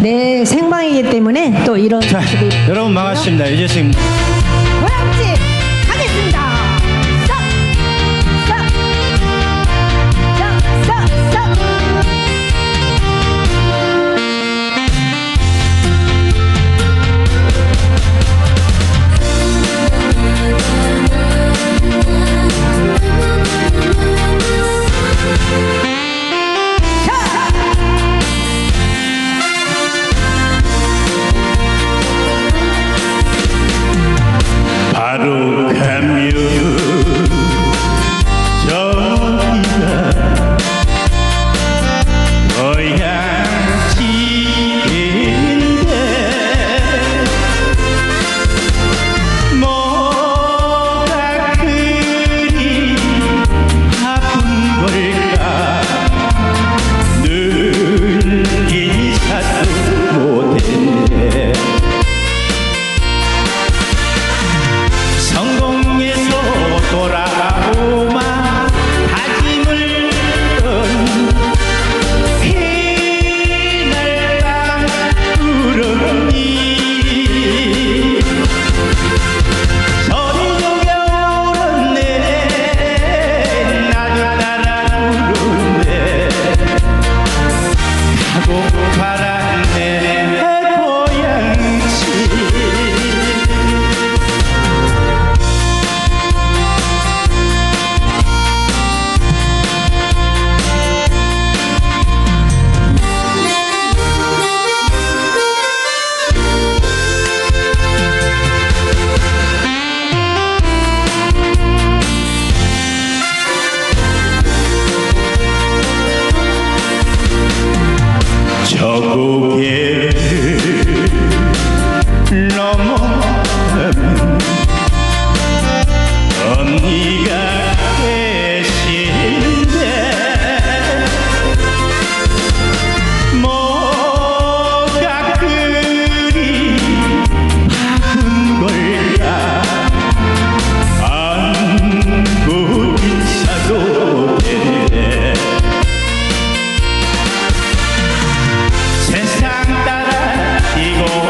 내 생방이기 때문에 또 이런 자, 여러분 반갑습니다. 유재승입니다. Eagles.